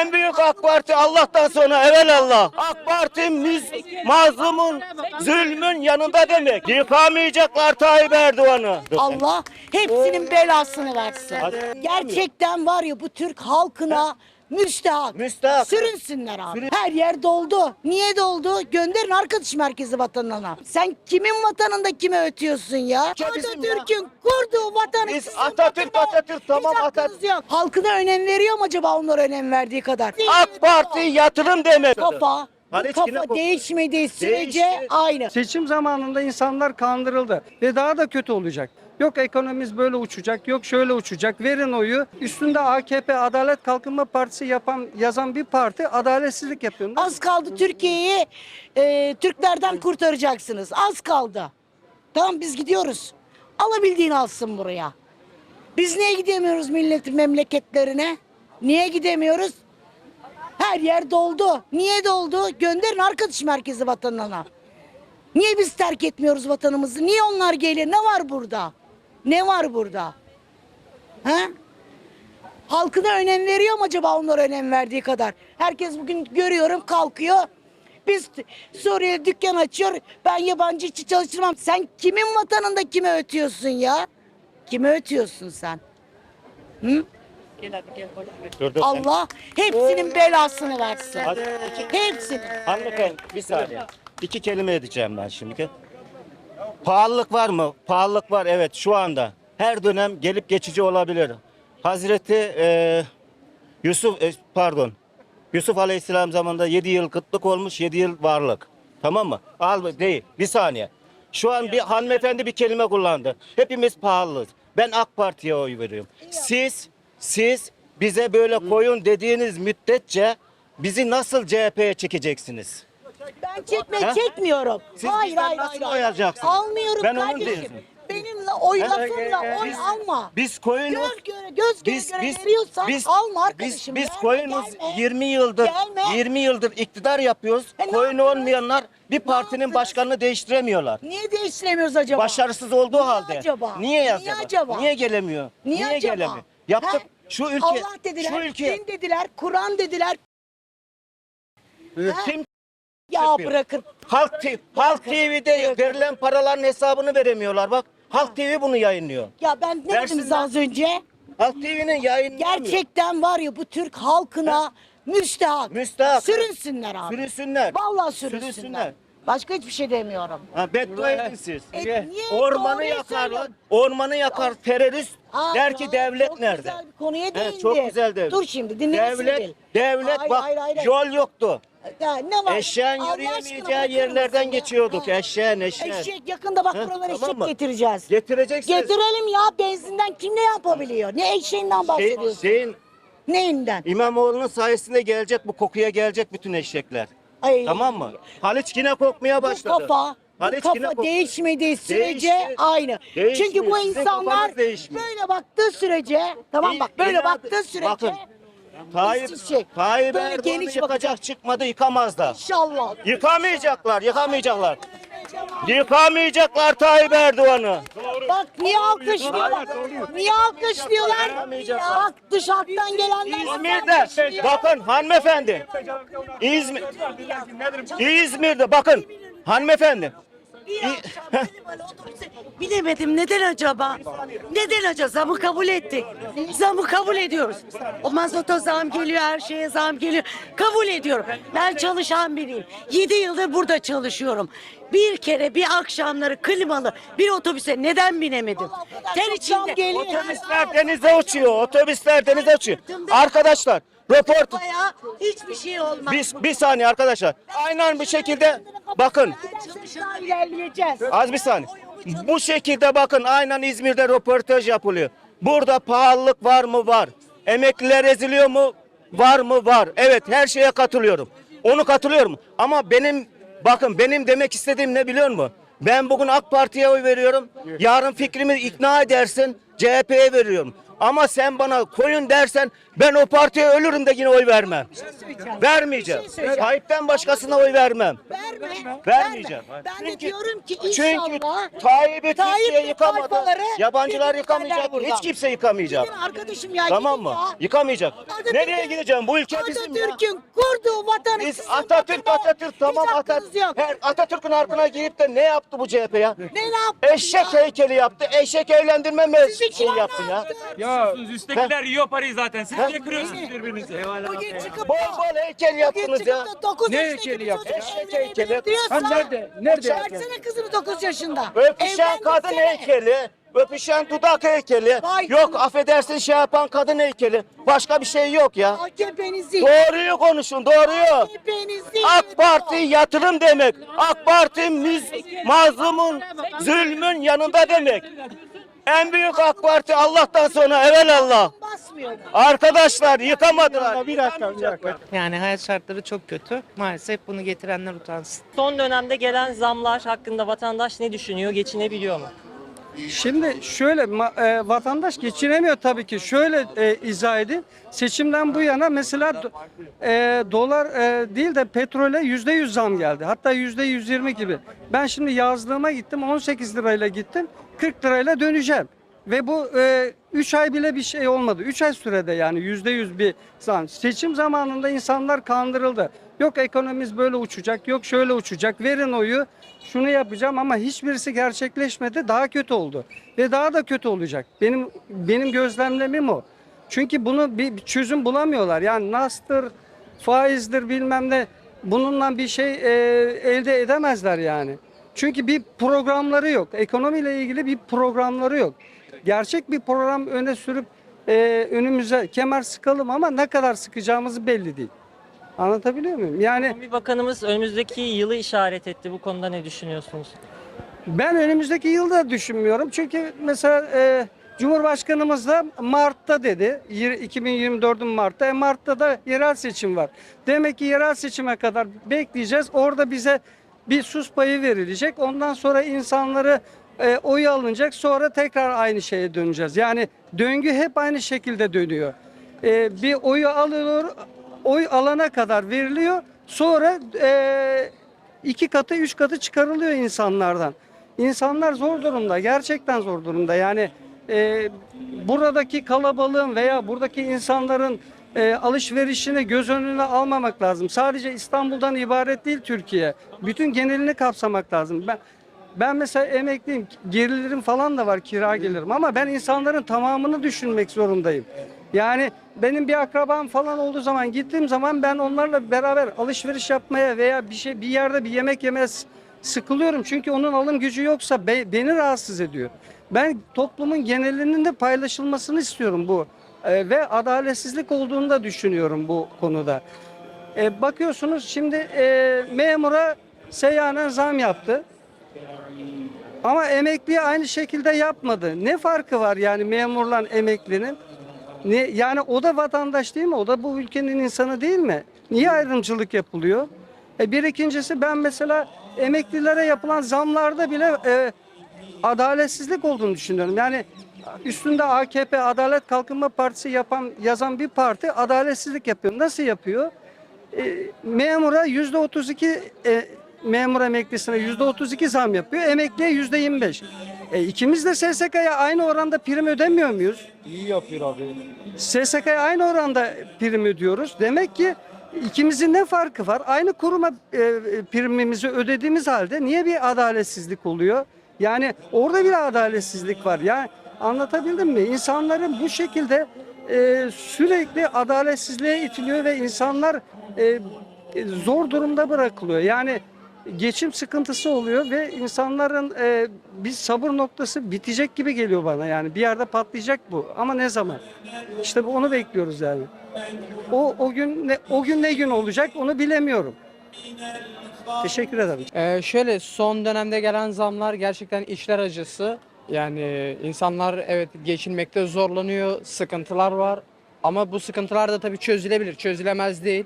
En büyük AK Parti Allah'tan sonra evvel Allah. AK Parti müz, mazlumun, zulmün yanında demek. Yıkamayacaklar Tayyip Erdoğan'ı. Allah hepsinin belasını versin. Gerçekten var ya bu Türk halkına müstahak. Müstahak. Sürünsünler abi. Her yer doldu. Niye doldu? Gönderin arkadaş merkezi vatanına. Sen kimin vatanında kime ötüyorsun ya? Ya bizim Atatürk'ün kurduğu vatanı Biz sizin Atatürk, vatanı- Atatürk, tamam, Hiç hakkınız Atatürk. yok. Halkına önem veriyor mu acaba onlara önem verdiği kadar? AK Parti yatırım demek. Kafa. Bu Hani hiç kafa yine bu- değişmediği sürece Değişti. aynı. Seçim zamanında insanlar kandırıldı ve daha da kötü olacak. Yok ekonomimiz böyle uçacak, yok şöyle uçacak. Verin oyu. Üstünde AKP Adalet Kalkınma Partisi yapan yazan bir parti adaletsizlik yapıyor. Az kaldı Türkiye'yi e, Türklerden kurtaracaksınız. Az kaldı. Tamam biz gidiyoruz. Alabildiğini alsın buraya. Biz niye gidemiyoruz milletin memleketlerine? Niye gidemiyoruz? Her yer doldu. Niye doldu? Gönderin arkadaş merkezi vatanına. Niye biz terk etmiyoruz vatanımızı? Niye onlar geliyor? Ne var burada? Ne var burada? He? Halkına önem veriyor mu acaba onlara önem verdiği kadar? Herkes bugün görüyorum kalkıyor. Biz Suriye dükkan açıyor. Ben yabancı işçi çalıştırmam. Sen kimin vatanında kime ötüyorsun ya? Kime ötüyorsun sen? Dur, dur. Allah hepsinin belasını versin. Hepsini. Hanımefendi bir saniye. İki kelime edeceğim ben şimdi. Pahalılık var mı? Pahalılık var evet şu anda. Her dönem gelip geçici olabilir. Hazreti e, Yusuf e, pardon. Yusuf Aleyhisselam zamanında 7 yıl kıtlık olmuş 7 yıl varlık. Tamam mı? Al değil. Bir saniye. Şu an bir hanımefendi bir kelime kullandı. Hepimiz pahalıyız. Ben AK Parti'ye oy veriyorum. Siz siz bize böyle koyun dediğiniz müddetçe bizi nasıl CHP'ye çekeceksiniz? Ben çekme Ha? çekmiyorum. Siz hayır bizden hayır nasıl hayır. oy alacaksınız? Almıyorum Ben kardeşim. diyorsun. Benimle oy Ha? lafımla oy Biz- alma. Biz koyunuz. Göz göre göz göre Biz göre biz veriyorsan biz alma biz arkadaşım. biz Gelme, koyunuz gelme. 20 yıldır Gelme. 20 yıldır iktidar yapıyoruz. E, ne Koyun yaptınız? olmayanlar bir partinin yaptınız? başkanını değiştiremiyorlar. Niye değiştiremiyoruz acaba? Başarısız olduğu Niye halde. acaba? Niye Niye acaba? acaba? Niye gelemiyor? Niye, acaba? gelemiyor? Yaptık. He? Şu ülke Allah dediler, şu ülke din dediler, Kur'an dediler. kim Ya Yapıyor. bırakın. Halk TV, Halk TV'de verilen paraların hesabını veremiyorlar. Bak Halk TV bunu yayınlıyor. Ya ben ne dedim Versinler. size az önce? Halk TV'nin yayınlamıyor. Gerçekten var ya bu Türk halkına müstahak. Müstahak. Sürünsünler abi. Sürünsünler. Vallahi sürünsünler. Sürünsünler. Başka hiçbir şey demiyorum. Ha, beddua edin siz. E, niye? Ormanı Doğruyu yakarlar. söylüyorum. Ormanı yakar terörist. Aa, der ki aa, devlet çok nerede? Güzel bir konuya değindi. Evet, çok güzel devlet. Dur şimdi dinlemesin Devlet, devlet Hayır, bak hayır, hayır, hayır. yol yoktu. Ya ne var? Eşeğin Allah aşkına yürüyemeyeceği yerlerden mısın ya? geçiyorduk. Ha. Eşeğin eşeğin. Eşek yakında bak Ha, buralara tamam eşek mı? getireceğiz. Getireceksiniz. Getirelim ya benzinden kim ne yapabiliyor? Ne eşeğinden Şey, bahsediyorsun? şeyin Neyinden? İmamoğlu'nun sayesinde gelecek bu kokuya gelecek bütün eşekler. Ay, Tamam mı? Haliç yine kokmaya Bu başladı. kafa, bu Haliç yine kafa kok- değişmediği sürece Değişti. aynı. Değişmiyor. Çünkü bu Sizin insanlar kafanız değişmiyor. böyle baktığı sürece tamam bak böyle İleride- baktığı sürece Bakın. Tayyip, şey. Tayyip Böyle Erdoğan'ı geniş yıkacak bakacak. çıkmadı yıkamaz da. inşallah. Yıkamayacaklar, yıkamayacaklar. Yıkamayacaklar Tayyip Erdoğan'ı. Bak niye alkışlıyorlar? Niye alkışlıyorlar? Bak dış hattan gelenler. İzmir'de bakın hanımefendi. İzmir İzmir'de bakın hanımefendi. Bilemedim neden acaba? Neden acaba? Zamı kabul ettik. Zamı kabul ediyoruz. O mazota zam geliyor, her şeye zam geliyor. Kabul ediyorum. Ben çalışan biriyim. 7 yıldır burada çalışıyorum. Bir kere bir akşamları klimalı bir otobüse neden binemedim? Ter içinde. Otobüsler denize uçuyor. Otobüsler denize uçuyor. Arkadaşlar röport Bayağı hiçbir şey olmaz. bir, bir saniye arkadaşlar. Aynen bu şekilde bakın Çalışarak ilerleyeceğiz. Az bir saniye. Bu şekilde bakın aynen İzmir'de röportaj yapılıyor. Burada pahalılık var mı? Var. Emekliler eziliyor mu? Var mı? Var. Evet her şeye katılıyorum. Onu katılıyorum. Ama benim bakın benim demek istediğim ne biliyor musun? Ben bugün AK Parti'ye oy veriyorum. Yarın fikrimi ikna edersin CHP'ye veriyorum. Ama sen bana koyun dersen ben o partiye ölürüm de yine oy vermem. Vermeyeceğim. Bir şey. Tayyip'ten başkasına oy vermem. Verme. Vermeyeceğim. verme. Ben de Çünkü- diyorum ki Çünkü inşallah Tayyip'i Tayyip yıkamadı. Yabancılar yıkamayacak. Hiç kimse yıkamayacak. Gidin arkadaşım ya Tamam mı? ya. Yıkamayacak. Atatürk'ün- Nereye gideceğim? Bu ülke bizim ya. Atatürk'ün kurduğu vatanı Biz Atatürk vatanı. Atatürk tamam Atatürk. Her Atatürk'ün arkına girip de ne yaptı bu CHP ya? Ne yaptın Eşek ya? heykeli yaptı. Eşek evlendirme mi şey yaptı ne ya? Ya Üsttekiler yiyor parayı zaten. Siz niye kırıyorsunuz birbirinizi? Bugün çıkıp Bol da- bol heykel yaptınız ya. çıkıp da 9 Ne yaşındaki heykeli yaptın? Eşek heykeli. Ha, nerede? Nerede Versene kızını 9 yaşında. Öpüşen kadın heykeli. Öpüşen dudak heykeli. Vay Yok canına. affedersin şey yapan kadın heykeli. Başka bir şey yok ya. AKP'nizi. Doğruyu konuşun doğruyu. AKP'nizi. AK Parti yatırım demek. AK Parti müz, mazlumun, zulmün yanında demek. En büyük AK Parti Allah'tan sonra evelallah. Basmıyor. Arkadaşlar yıkamadılar. bir dakika bir dakika. Yani hayat şartları çok kötü. Maalesef bunu getirenler utansın. Son dönemde gelen zamlar hakkında vatandaş ne düşünüyor? Geçinebiliyor mu? Şimdi şöyle e, vatandaş geçinemiyor tabii ki. Şöyle e, izah edeyim. Seçimden bu yana mesela e, dolar e, değil de petrole yüzde yüz zam geldi. Hatta yüzde yüz yirmi gibi. Ben şimdi yazlığıma gittim 18 lirayla gittim. 40 lirayla döneceğim. Ve bu 3 ay bile bir şey olmadı. 3 ay sürede yani yüzde yüz bir zam. Seçim zamanında insanlar kandırıldı. Yok ekonomimiz böyle uçacak, yok şöyle uçacak. Verin oyu, şunu yapacağım ama hiçbirisi gerçekleşmedi. Daha kötü oldu ve daha da kötü olacak. Benim benim gözlemlemim o. Çünkü bunu bir çözüm bulamıyorlar. Yani nastır, faizdir bilmem ne bununla bir şey e, elde edemezler yani. Çünkü bir programları yok. Ekonomiyle ilgili bir programları yok. Gerçek bir program öne sürüp e, önümüze kemer sıkalım ama ne kadar sıkacağımız belli değil. Anlatabiliyor muyum? Yani Bir bakanımız önümüzdeki yılı işaret etti. Bu konuda ne düşünüyorsunuz? Ben önümüzdeki yılda düşünmüyorum. Çünkü mesela e, Cumhurbaşkanımız da Mart'ta dedi. Yir- 2024'ün Mart'ta. E, Mart'ta da yerel seçim var. Demek ki yerel seçime kadar bekleyeceğiz. Orada bize bir sus payı verilecek. Ondan sonra insanları e, oy alınacak. Sonra tekrar aynı şeye döneceğiz. Yani döngü hep aynı şekilde dönüyor. E, bir oyu alıyor, oy alana kadar veriliyor. Sonra e, iki katı, üç katı çıkarılıyor insanlardan. İnsanlar zor durumda, gerçekten zor durumda. Yani e, buradaki kalabalığın veya buradaki insanların e, alışverişini göz önüne almamak lazım. Sadece İstanbul'dan ibaret değil Türkiye. Bütün genelini kapsamak lazım. Ben ben mesela emekliyim, gelirlerim falan da var, kira gelirim ama ben insanların tamamını düşünmek zorundayım. Yani benim bir akrabam falan olduğu zaman gittiğim zaman ben onlarla beraber alışveriş yapmaya veya bir şey bir yerde bir yemek yemeye sıkılıyorum. Çünkü onun alım gücü yoksa be- beni rahatsız ediyor. Ben toplumun genelinin de paylaşılmasını istiyorum bu Ee, ve adaletsizlik olduğunu da düşünüyorum bu konuda. Ee, bakıyorsunuz şimdi e, memura seyyanen zam yaptı. Ama emekliye aynı şekilde yapmadı. Ne farkı var yani memurla emeklinin? Ne, yani o da vatandaş değil mi? O da bu ülkenin insanı değil mi? Niye ayrımcılık yapılıyor? E bir ikincisi ben mesela emeklilere yapılan zamlarda bile e, adaletsizlik olduğunu düşünüyorum. Yani üstünde AKP Adalet Kalkınma Partisi yapan yazan bir parti adaletsizlik yapıyor. Nasıl yapıyor? E, memura yüzde 32 e, memur emeklisine yüzde 32 zam yapıyor. Emekliye yüzde 25. E, ikimiz de SSK'ya aynı oranda prim ödemiyor muyuz? İyi yapıyor abi. SSK'ya aynı oranda prim ödüyoruz. Demek ki ikimizin ne farkı var? Aynı kuruma e, primimizi ödediğimiz halde niye bir adaletsizlik oluyor? Yani orada bir adaletsizlik var. Yani anlatabildim mi? İnsanların bu şekilde e, sürekli adaletsizliğe itiliyor ve insanlar e, e, zor durumda bırakılıyor. Yani geçim sıkıntısı oluyor ve insanların e, bir sabır noktası bitecek gibi geliyor bana yani bir yerde patlayacak bu ama ne zaman? İşte onu bekliyoruz yani. O o gün ne o gün ne gün olacak onu bilemiyorum. Teşekkür ederim. Ee, şöyle son dönemde gelen zamlar gerçekten işler acısı. Yani insanlar evet geçinmekte zorlanıyor, sıkıntılar var. Ama bu sıkıntılar da tabii çözülebilir, çözülemez değil.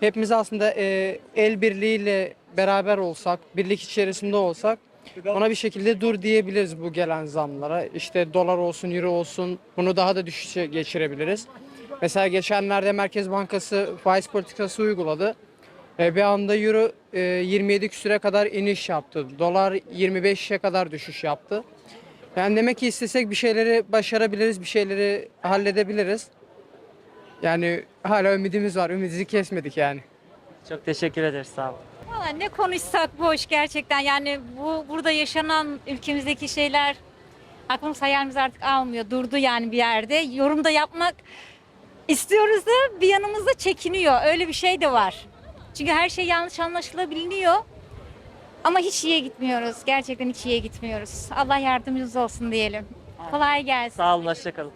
Hepimiz aslında e, el birliğiyle beraber olsak, birlik içerisinde olsak Ona bir şekilde dur diyebiliriz bu gelen zamlara. İşte dolar olsun, euro olsun bunu daha da düşüşe geçirebiliriz. Mesela geçenlerde Merkez Bankası faiz politikası uyguladı. E, bir anda euro e, 27 küsüre kadar iniş yaptı. Dolar 25'e kadar düşüş yaptı. Yani demek ki istesek bir şeyleri başarabiliriz, bir şeyleri halledebiliriz. Yani hala ümidimiz var, ümidimizi kesmedik yani. Çok teşekkür ederiz sağ olun. Valla ne konuşsak boş gerçekten yani bu burada yaşanan ülkemizdeki şeyler aklımız hayalimiz artık almıyor. Durdu yani bir yerde. Yorumda yapmak istiyoruz da bir yanımızda çekiniyor. Öyle bir şey de var. Çünkü her şey yanlış anlaşılabiliyor. Ama hiç iyiye gitmiyoruz. Gerçekten hiç iyiye gitmiyoruz. Allah yardımcımız olsun diyelim. Kolay gelsin. Sağ olun hoşçakalın.